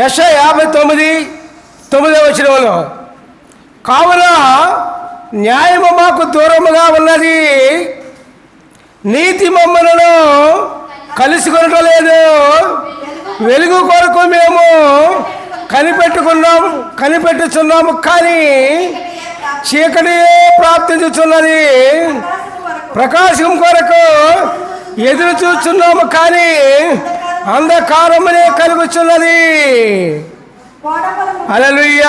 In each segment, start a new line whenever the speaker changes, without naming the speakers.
యశ యాభై తొమ్మిది తొమ్మిదో వచ్చినలో కావున న్యాయము మాకు దూరముగా ఉన్నది. నీతి మమ్మలను కలుసుకొనటం లేదు వెలుగు కొరకు మేము కనిపెట్టుకున్నాము కనిపెట్టుచున్నాము కానీ చీకటి ప్రాప్తించుచున్నది. ప్రకాశం కొరకు ఎదురు చూస్తున్నాము కానీ అంధకారమునే కలుగుచున్నది. అలలుయ్య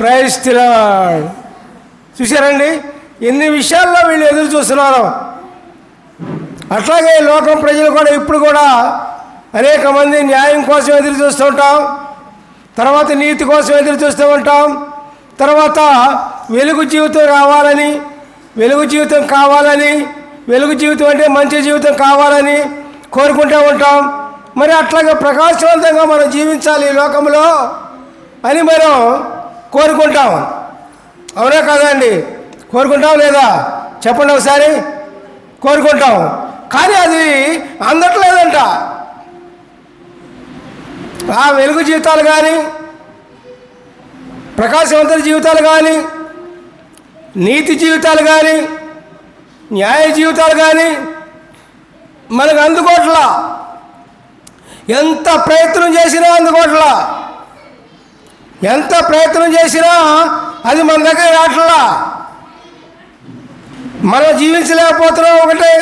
ప్రయస్తిలా చూశారండి? ఎన్ని విషయాల్లో వీళ్ళు ఎదురు చూస్తున్నారు. అట్లాగే లోకం ప్రజలు కూడా ఇప్పుడు కూడా అనేక మంది న్యాయం కోసం ఎదురు చూస్తూ ఉంటాం. తర్వాత నీతి కోసం ఎదురు చూస్తూ ఉంటాం. తర్వాత వెలుగు జీవితం రావాలని వెలుగు జీవితం కావాలని వెలుగు జీవితం అంటే మంచి జీవితం కావాలని కోరుకుంటూ ఉంటాం. మరి అట్లాగే ప్రకాశవంతంగా మనం జీవించాలి ఈ లోకంలో అని మనం కోరుకుంటాం. అవునా కదండి కోరుకుంటాం లేదా? చెప్పండి ఒకసారి. కోరుకుంటాం. కానీ అది అందట్లేదంట. ఆ వెలుగు జీవితాలు కానీ ప్రకాశవంతుల జీవితాలు కానీ నీతి జీవితాలు కానీ న్యాయ జీవితాలు కానీ మనకు అందుకోట్లా ఎంత ప్రయత్నం చేసినా అందుకోట్లా ఎంత ప్రయత్నం చేసినా అది మన దగ్గర రావట్లా మనం జీవించలేకపోతున్నాం ఒకటి.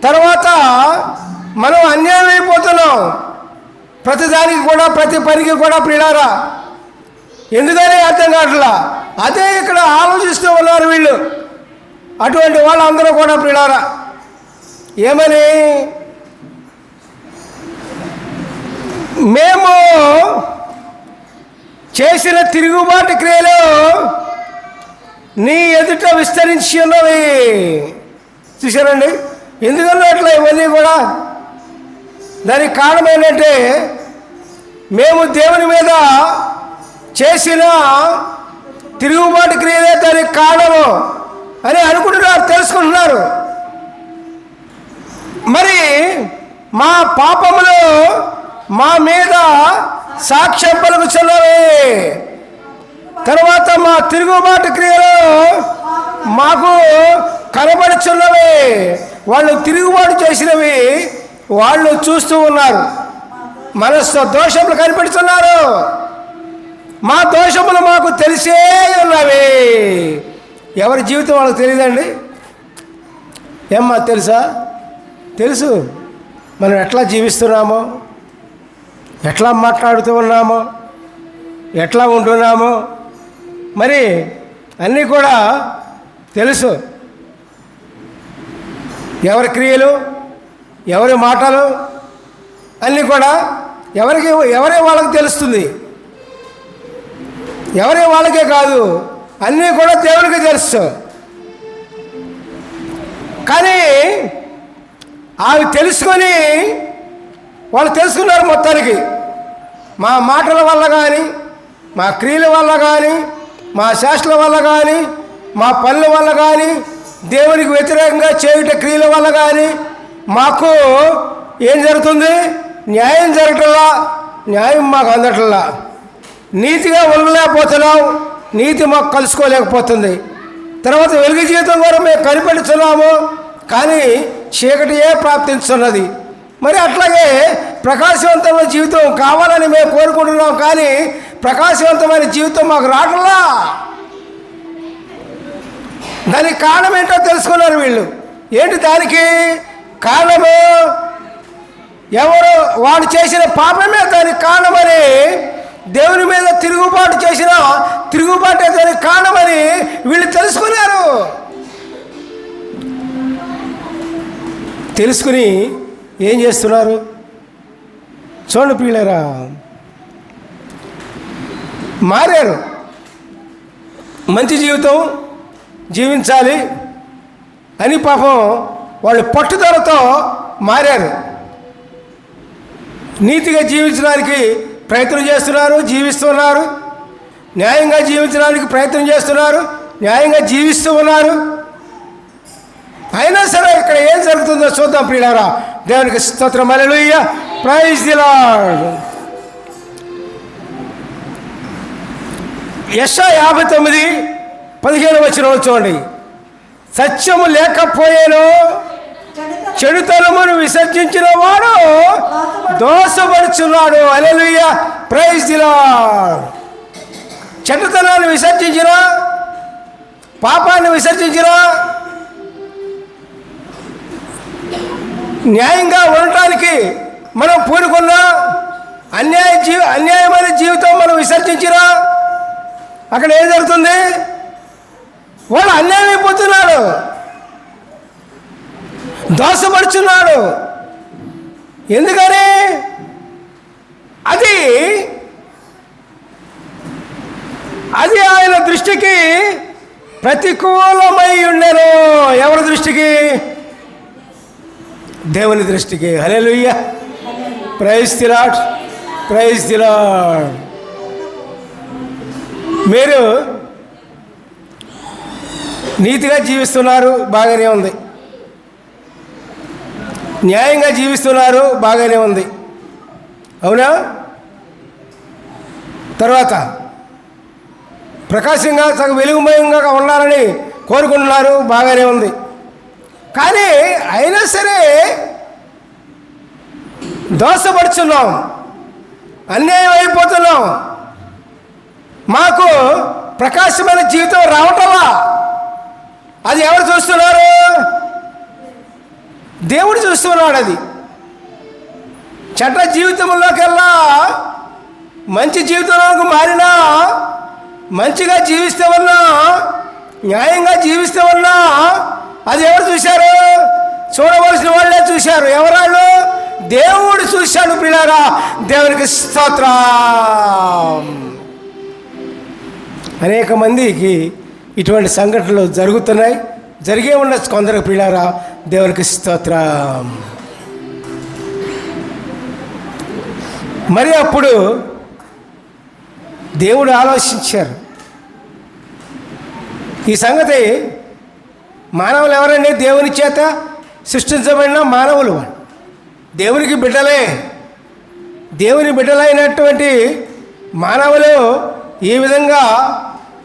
తర్వాత మనం అన్యాయం అయిపోతున్నాం. ప్రతిదానికి కూడా ప్రతి పనికి కూడా ప్రిడారా ఎందుకనే అర్థం కావట్లా? అదే ఇక్కడ ఆలోచిస్తూ ఉన్నారు వీళ్ళు. అటువంటి వాళ్ళందరూ కూడా ప్రిడారా ఏమని? మేము చేసిన తిరుగుబాటు క్రియలు నీ ఎదుట విస్తరించి ఉన్నవి చూశారండి? ఎందుకన్నా అట్లా ఇవన్నీ కూడా దానికి కారణం ఏంటంటే మేము దేవుని మీద చేసిన తిరుగుబాటు క్రియలే దానికి కారణము అని అనుకుంటున్నారు తెలుసుకుంటున్నారు. మరి మా పాపములో మా మీద సాక్ష్యం పలుకుచున్నవి. తర్వాత మా తిరుగుబాటు క్రియలు మాకు కనబడుచున్నవి. వాళ్ళు తిరుగుబాటు చేసినవి వాళ్ళు చూస్తూ ఉన్నారు. మనస్సు దోషములు కనిపెడుతున్నారు. మా దోషములు మాకు తెలిసే ఉన్నవి. ఎవరి జీవితం వాళ్ళకి తెలియదండి? ఏమ్మా తెలుసా? తెలుసు. మనం ఎట్లా జీవిస్తున్నామో? ఎట్లా మాట్లాడుతూ ఉన్నామో ఎట్లా ఉంటున్నామో మరి అన్నీ కూడా తెలుసు. ఎవరి క్రియలు ఎవరి మాటలు అన్నీ కూడా ఎవరికి ఎవరే వాళ్ళకి తెలుస్తుంది. ఎవరే వాళ్ళకే కాదు అన్నీ కూడా దేవునికి తెలుసు. కానీ అవి తెలుసుకొని వాళ్ళు తెలుసుకున్నారు మొత్తానికి. మా మాటల వల్ల కానీ మా క్రియల వల్ల కానీ మా శాస్త్రల వల్ల కానీ మా పనుల వల్ల కానీ దేవునికి వ్యతిరేకంగా చేయుట క్రియల వల్ల కానీ మాకు ఏం జరుగుతుంది? న్యాయం జరగటంలా న్యాయం మాకు అందటంలా. నీతిగా ఉండలేకపోతున్నాం నీతి మాకు కలుసుకోలేకపోతుంది. తర్వాత వెలుగు జీవితం కూడా మేము కనిపెడుతున్నాము కానీ చీకటియే ప్రాప్తించున్నది మరి అట్లాగే ప్రకాశవంతమైన జీవితం కావాలని మేము కోరుకుంటున్నాం కానీ ప్రకాశవంతమైన జీవితం మాకు రావట్లా దానికి కారణం ఏంటో తెలుసుకున్నారు వీళ్ళు. ఏంటి దానికి? కారణము? ఎవరు వాడు చేసిన పాపమే దానికి కారణమని దేవుని మీద తిరుగుబాటు చేసిన తిరుగుబాటే దానికి కారణమని వీళ్ళు తెలుసుకున్నారు. తెలుసుకుని ఏం చేస్తున్నారు? చూడండి పిల్లరా మారారు. మంచి జీవితం జీవించాలి అని పాపం వాళ్ళు పట్టుదలతో మారారు. నీతిగా జీవించడానికి ప్రయత్నం చేస్తున్నారు జీవిస్తున్నారు. న్యాయంగా జీవించడానికి ప్రయత్నం చేస్తున్నారు న్యాయంగా జీవిస్తూ ఉన్నారు. అయినా సరే ఇక్కడ ఏం జరుగుతుందో చూద్దాం ప్రియులారా. దేవునికి స్తోత్రం. అలెలుయ్య ప్రైజ్ దిలా లార్డ్ యశ యాభై తొమ్మిది పదిహేను వచ్చిన చూడండి. సత్యము లేకపోయేను చెడుతనమును విసర్జించిన వాడు దోషపడుచున్నాడు. అలెలుయ్య ప్రైజ్ దిలా చెడుతనాన్ని విసర్జించిన పాపాన్ని విసర్జించిన న్యాయంగా ఉండటానికి మనం పూనుకున్నా అన్యాయ జీవి అన్యాయమైన జీవితం మనం విసర్జించినా అక్కడ ఏం జరుగుతుంది? వాడు అన్యాయం అయిపోతున్నాడు దోషపడుచున్నాడు ఎందుకని? అది అది ఆయన దృష్టికి ప్రతికూలమై ఉండెను. ఎవరి దృష్టికి? దేవుని దృష్టికి. హలే లుయ్య ప్రైజ్ తిరాట్ ప్రైజ్ తిరాట్ మీరు నీతిగా జీవిస్తున్నారు బాగానే ఉంది. న్యాయంగా జీవిస్తున్నారు బాగానే ఉంది. అవునా? తర్వాత ప్రకాశంగా సగ వెలుగుమయంగా ఉండాలని కోరుకుంటున్నారు బాగానే ఉంది. కానీ అయినా సరే దోషపడుచున్నాం అన్యాయం అయిపోతున్నాం. మాకు ప్రకాశమైన జీవితం రావటమా? అది ఎవరు చూస్తున్నారు? దేవుడు చూస్తున్నాడు అది. చెడ్డ జీవితంలోకెల్లా మంచి జీవితంలోకి మారినా మంచిగా జీవిస్తే ఉన్నా న్యాయంగా జీవిస్తే ఉన్నా అది ఎవరు చూశారు? చూడవలసిన వాళ్ళే చూశారు. ఎవరాళ్ళు? దేవుడు చూశాడు పిల్లరా. దేవునికి స్తోత్ర. అనేక మందికి ఇటువంటి సంఘటనలు జరుగుతున్నాయి. జరిగే ఉన్న కొందరు పిల్లారా. దేవునికి స్తోత్ర. మరి అప్పుడు దేవుడు ఆలోచించారు. ఈ సంగతి మానవులు ఎవరండి? దేవుని చేత సృష్టించబడిన మానవులు దేవునికి బిడ్డలే. దేవుని బిడ్డలైనటువంటి మానవులు ఈ విధంగా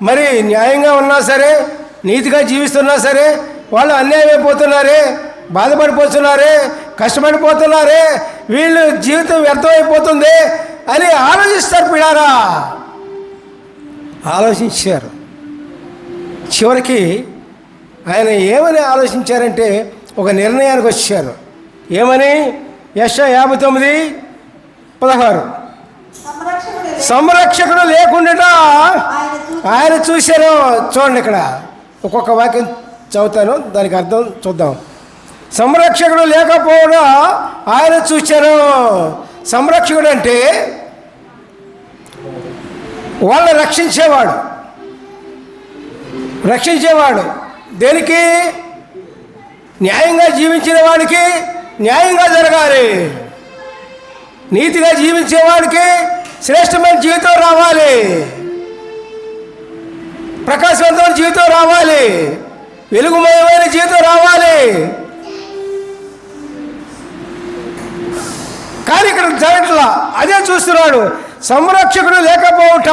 మరి న్యాయంగా ఉన్నా సరే నీతిగా జీవిస్తున్నా సరే వాళ్ళు అన్యాయం అయిపోతున్నారే బాధపడిపోతున్నారే కష్టపడిపోతున్నారే వీళ్ళు జీవితం వ్యర్థమైపోతుంది అని ఆలోచిస్తారు పిడారా ఆలోచించారు. చివరికి ఆయన ఏమని ఆలోచించారంటే ఒక నిర్ణయానికి వచ్చారు. ఏమని? యశ యాభై తొమ్మిది పదహారు. సంరక్షకుడు లేకుండా ఆయన చూశారు. చూడండి ఇక్కడ. ఒక్కొక్క వాక్యం చదువుతాను. దానికి అర్థం చూద్దాం. సంరక్షకుడు లేకపోవడం ఆయన చూశారు. సంరక్షకుడు అంటే వాళ్ళని రక్షించేవాడు. రక్షించేవాడు. దేనికి? న్యాయంగా జీవించిన వాడికి న్యాయంగా జరగాలి. నీతిగా జీవించేవాడికి శ్రేష్టమైన జీవితం రావాలి. ప్రకాశవంతమైన జీవితం రావాలి. వెలుగుమయమైన జీవితం రావాలి. కానీ ఇక్కడ జరగట్లా. అదే చూస్తున్నాడు. సంరక్షకుడు లేకపోవట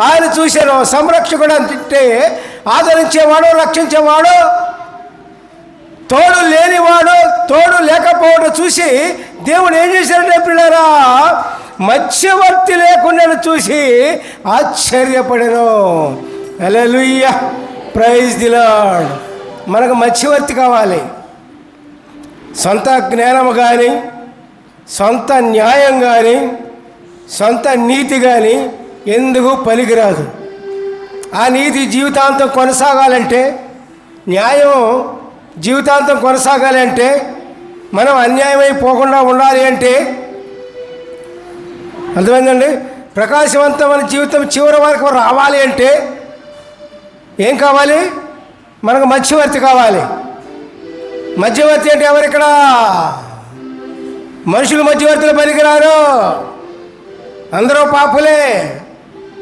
ఆయన చూశారు. సంరక్షకుడు అంటే ఆదరించేవాడు రక్షించేవాడు తోడు లేనివాడు తోడు లేకపోవడం చూసి దేవుడు ఏం చేశాడంటే పిల్లరా మత్స్యవర్తి లేకుండా చూసి ఆశ్చర్యపడను. ఎలలుయ్య ప్రైజ్ దిలాడ్ మనకు మత్స్యవర్తి కావాలి. సొంత జ్ఞానం కానీ సొంత న్యాయం కానీ సొంత నీతి కానీ ఎందుకు పనికిరాదు? ఆ నీతి జీవితాంతం కొనసాగాలంటే న్యాయం జీవితాంతం కొనసాగాలి అంటే మనం అన్యాయమైపోకుండా ఉండాలి అంటే అర్థమైందండి? ప్రకాశవంతమైన జీవితం చివరి వరకు రావాలి అంటే ఏం కావాలి? మనకు మధ్యవర్తి కావాలి. మధ్యవర్తి అంటే ఎవరిక్కడ? మనుషులు మధ్యవర్తులు పనికిరారు. అందరూ పాపులే.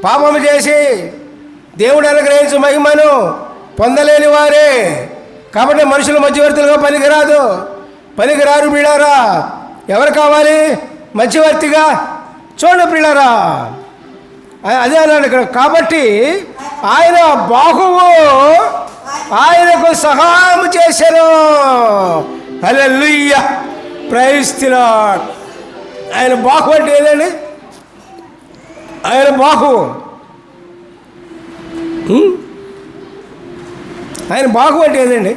పాపము చేసి దేవుడు అనుగ్రహించు మహిమను పొందలేని వారే. కాబట్టి మనుషులు మధ్యవర్తులుగా పనికిరాదు. పనికిరారు బిడారా ఎవరు కావాలి? మధ్యవర్తిగా. చూడండి పిల్లరా అదే అన్నాడు ఇక్కడ. కాబట్టి ఆయన బాహువు ఆయనకు సహాయం చేశాను. అలా లుయ్య ప్రయస్తిలాడ్ ఆయన బాహు అంటే ఏదండి? ఆయన బాహు ఆయన బాహు అంటే ఏదండి?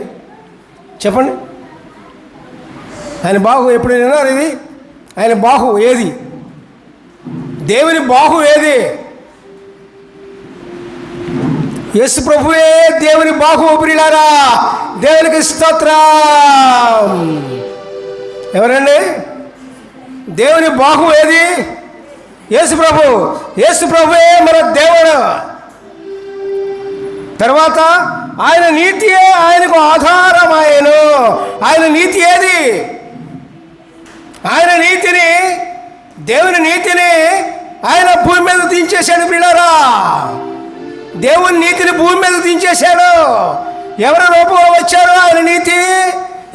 చెప్పండి. ఆయన బాహు ఎప్పుడు విన్నారు ఇది? ఆయన బాహు ఏది? దేవుని బాహు ఏది? యేసు ప్రభువే దేవుని బాహు ఊపిరిలారా దేవునికి స్తోత్రం. ఎవరండి? దేవుని బాహు ఏది? యేసు ప్రభు. యేసు ప్రభువే మన దేవుడు. తర్వాత ఆయన నీతియే ఆయనకు ఆధారమాయను ఆయన నీతి ఏది? ఆయన నీతిని దేవుని నీతిని ఆయన భూమి మీద దించేశాడు పిల్లరా దేవుని నీతిని భూమి మీద దించేశాడు. ఎవరి రూపంలో వచ్చారు ఆయన నీతి?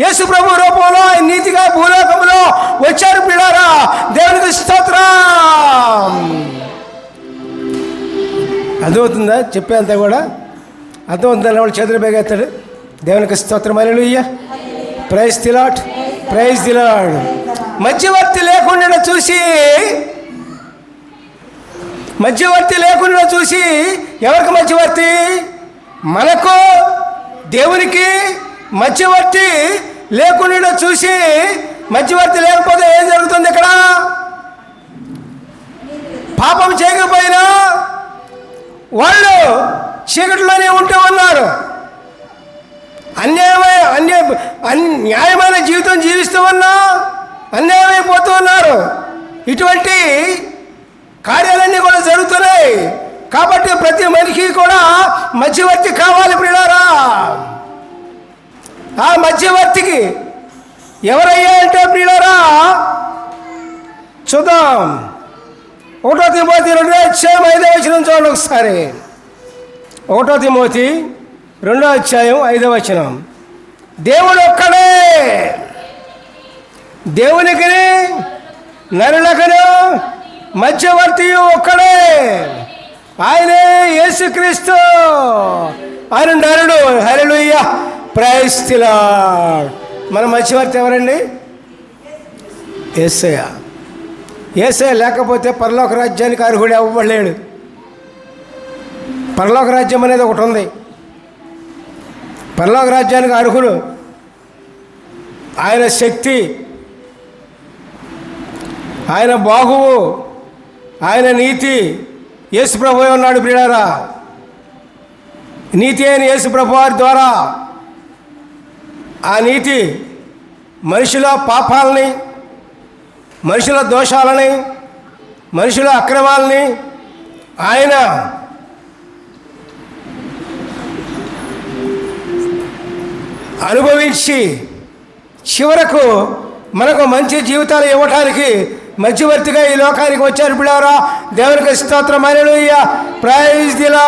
యేసు ప్రభు రూపంలో ఆయన నీతిగా భూలోకంలో వచ్చారు పిల్లరా దేవునికి స్తోత్రం. అర్థమవుతుందా? చెప్పేంత కూడా? అర్థమవుతుందా వాళ్ళు చేతులు బేగెత్తాడు దేవునికి స్తోత్రం. అయ్య ప్రైజ్ దిలాట్ ప్రైజ్ తిలాడు మధ్యవర్తి లేకుండా చూసి మధ్యవర్తి లేకుండా చూసి ఎవరికి మధ్యవర్తి? మనకు దేవునికి మధ్యవర్తి లేకుండా చూసి మధ్యవర్తి లేకపోతే ఏం జరుగుతుంది ఇక్కడ? పాపం చేయకపోయినా వాళ్ళు చీకటిలోనే ఉంటూ ఉన్నారు అన్యాయమైన అన్యాయ న్యాయమైన జీవితం జీవిస్తూ ఉన్నా అన్యాయమైపోతూ ఉన్నారు ఇటువంటి కార్యాలన్నీ కూడా జరుగుతున్నాయి. కాబట్టి ప్రతి మనిషికి కూడా మధ్యవర్తి కావాలి ప్రియులారా. ఆ మధ్యవర్తికి ఎవరయ్యా అంటే ప్రియులారా? చూద్దాం. ఒకటో తిరుపతి రెండు అధ్యాయం ఐదో వచ్చిన చూడండి ఒకసారి. ఒకటో తిమోతి రెండో అధ్యాయం ఐదో వచనం. దేవుడు ఒక్కడే. దేవునికి నరులకను మధ్యవర్తి ఒక్కడే. ఆయనే యేసుక్రీస్తు. ఆయన నరుడు. హరిలుయ్య ప్రయస్తిలా మన మధ్యవర్తి ఎవరండి? ఏసయ్య. ఏసయ్య లేకపోతే పరలోక రాజ్యానికి అర్హుడు అవ్వలేడు పరలోక రాజ్యం అనేది ఒకటి ఉంది. పరలోక రాజ్యానికి అర్హులు ఆయన శక్తి ఆయన బాహువు ఆయన నీతి. యేసు ప్రభు ఉన్నాడు ప్రియారా నీతి అయిన యేసుప్రభు వారి ద్వారా ఆ నీతి మనుషుల పాపాలని మనుషుల దోషాలని మనుషుల అక్రమాలని ఆయన అనుభవించి చివరకు మనకు మంచి జీవితాలు ఇవ్వటానికి మధ్యవర్తిగా ఈ లోకానికి వచ్చారు బిడారా దేవునికి స్తోత్రం. అనిలుయ్య ప్రైజ్ దిలా